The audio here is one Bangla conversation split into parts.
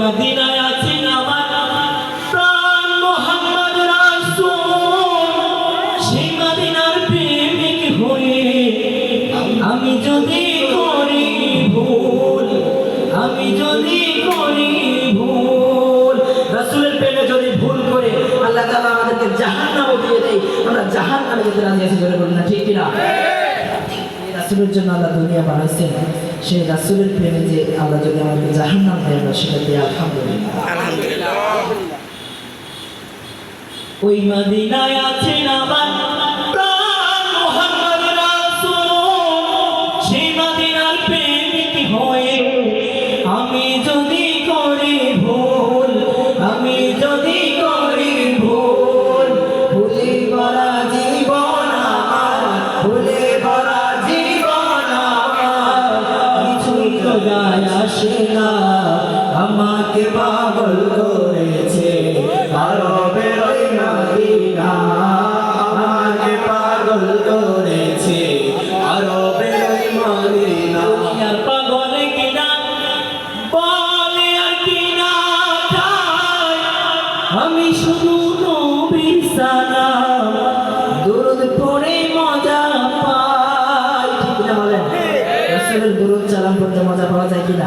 মদিনায় আছেন আমার প্রাণ মোহাম্মদ আমি যদি করি ভুল, আমি যদি করি ভুল, রাসূলের প্রেমে যদি ভুল করে, আল্লাহ তাআলা আমাদেরকে জাহান্নামে দিয়ে দেয়। আমরা জাহান্নামে যেতে রাজি আছি, জোরে বলুন না, ঠিক কিনা? এই রাসূলের জন্য আল্লাহ দুনিয়া বানাইছেন। সেই রাসূলের প্রেমে যে আল্লাহ যদি আমাদের জাহান্নাম দেয় আমরা সেটা দিয়ে আলহামদুলিল্লাহ। ওই মদিনায় আছেন আমাকে পাগল করেছে। আরবের ওই মদিনা আমাকে পাগল করেছে। আরবের ওই মদিনা। পাগল কিনা? বলে আর কিনা আমি শুধু নবীর সালাম দুরুদ পড়ে মজা পাই। ঠিক না বলেন? রাসূলের দুরুদ সালাম পড়তে মজা পাওয়া যায় কিনা?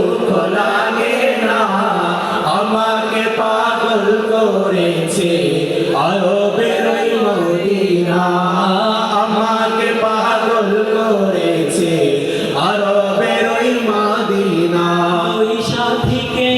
দুঃখ লাগে না। আমাকে পাগল করেছে আরবের ওই মদিনা। আমাকে পাগল করেছে আরবের ওই মদিনা। ওই সাথীকে